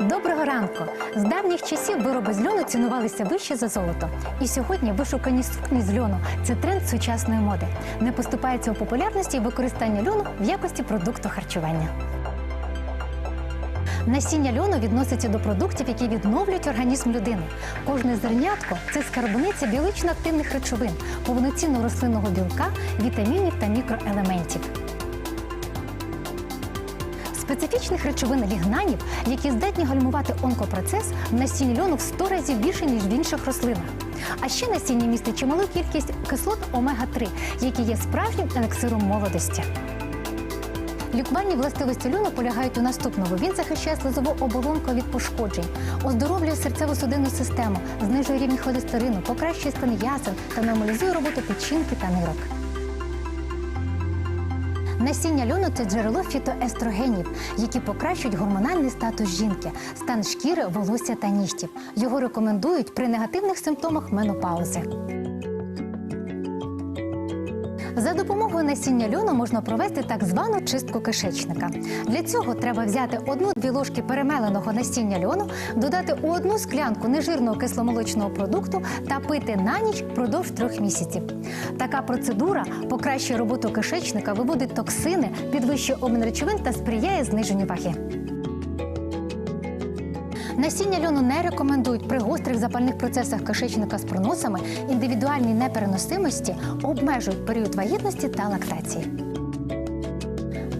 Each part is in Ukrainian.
Доброго ранку! З давніх часів вироби з льону цінувалися вище за золото. І сьогодні вишукані сукні з льону це тренд сучасної моди. Не поступається у популярності використання льону в якості продукту харчування. Насіння льону відноситься до продуктів, які відновлюють організм людини. Кожне зернятко це скарбниця біологічно активних речовин, повноцінного рослинного білка, вітамінів та мікроелементів. Специфічних речовин лігнанів, які здатні гальмувати онкопроцес, в насінні льону в 100 разів більше, ніж в інших рослинах. А ще насіння містить чималу кількість кислот омега-3, які є справжнім елексиром молодості. Лікувальні властивості льону полягають у наступному. Він захищає слизову оболонку від пошкоджень, оздоровлює серцево-судинну систему, знижує рівень холестерину, покращує стан ясен та нормалізує роботу печінки та нирок. Насіння льону це джерело фітоестрогенів, які покращують гормональний статус жінки, стан шкіри, волосся та нігтів. Його рекомендують при негативних симптомах менопаузи. За допомогою насіння льону можна провести так звану чистку кишечника. Для цього треба взяти одну-дві ложки перемеленого насіння льону, додати у одну склянку нежирного кисломолочного продукту та пити на ніч впродовж трьох місяців. Така процедура покращує роботу кишечника, виводить токсини, підвищує обмін речовин та сприяє зниженню ваги. Насіння льону не рекомендують при гострих запальних процесах кишечника з проносами, індивідуальній непереносимості, обмежують період вагітності та лактації.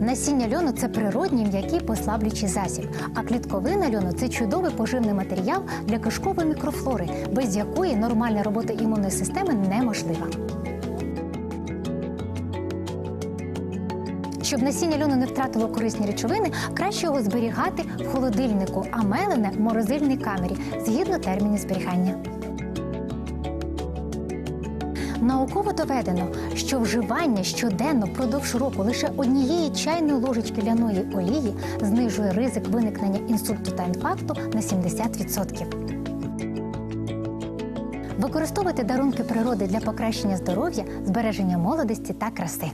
Насіння льону це природній м'який послаблюючий засіб, а клітковина льону це чудовий поживний матеріал для кишкової мікрофлори, без якої нормальна робота імунної системи неможлива. Щоб насіння льону не втратило корисні речовини, краще його зберігати в холодильнику, а мелене в морозильній камері згідно термінів зберігання. Науково доведено, що вживання щоденно впродовж року лише однієї чайної ложечки ляної олії знижує ризик виникнення інсульту та інфаркту на 70%. Використовуйте дарунки природи для покращення здоров'я, збереження молодості та краси.